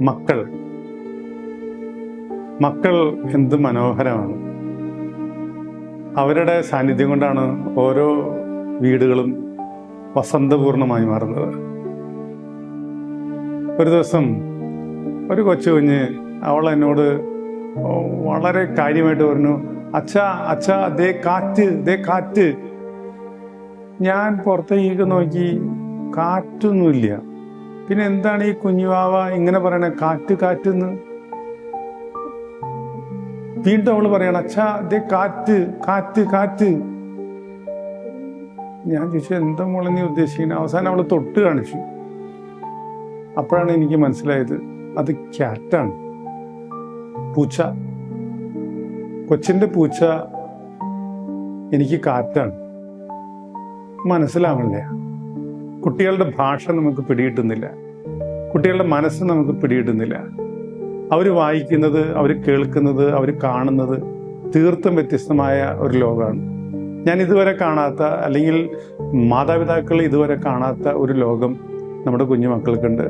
മക്കൾ. മക്കൾ എന്ത് മനോഹരമാണ്. അവരുടെ സാന്നിധ്യം കൊണ്ടാണ് ഓരോ വീടുകളും വസന്തപൂർണമായി മാറുന്നത്. ഒരു ദിവസം ഒരു കൊച്ചു കുഞ്ഞ് അവൾ എന്നോട് വളരെ കാര്യമായിട്ട് പറഞ്ഞു അച്ഛ അച്ഛ ദേ കാറ്റ് ദേ കാറ്റ്. ഞാൻ പുറത്തേക്ക് നോക്കി കാറ്റൊന്നുമില്ല. പിന്നെ എന്താണ് ഈ കുഞ്ഞുവാവ ഇങ്ങനെ പറയണ? കാറ്റ് കാറ്റെന്ന്. വീണ്ടും അവൾ പറയണം അച്ഛാ ദേ കാറ്റ് കാറ്റ് കാറ്റ്. ഞാൻ ചോദിച്ചു എന്താ മോളെ നീ ഉദ്ദേശിക്കുന്നത് അവസാനം അവൾ തൊട്ട് കാണിച്ചു. അപ്പോഴാണ് എനിക്ക് മനസ്സിലായത് അത് ക്യാറ്റാണ്. പൂച്ച. കൊച്ചിന്റെ പൂച്ച എനിക്ക് കാറ്റാണ്. മനസ്സിലാവണില്ല. കുട്ടികളുടെ ഭാഷ നമുക്ക് പിടികിട്ടുന്നില്ല. കുട്ടികളുടെ മനസ്സ് നമുക്ക് പിടികിട്ടുന്നില്ല. അവർ വായിക്കുന്നത് അവർ കേൾക്കുന്നത് അവർ കാണുന്നത് തീർത്തും വ്യത്യസ്തമായ ഒരു ലോകമാണ്. ഞാൻ ഇതുവരെ കാണാത്ത അല്ലെങ്കിൽ മാതാപിതാക്കൾ ഇതുവരെ കാണാത്ത ഒരു ലോകം നമ്മുടെ കുഞ്ഞു മക്കൾക്കുണ്ട്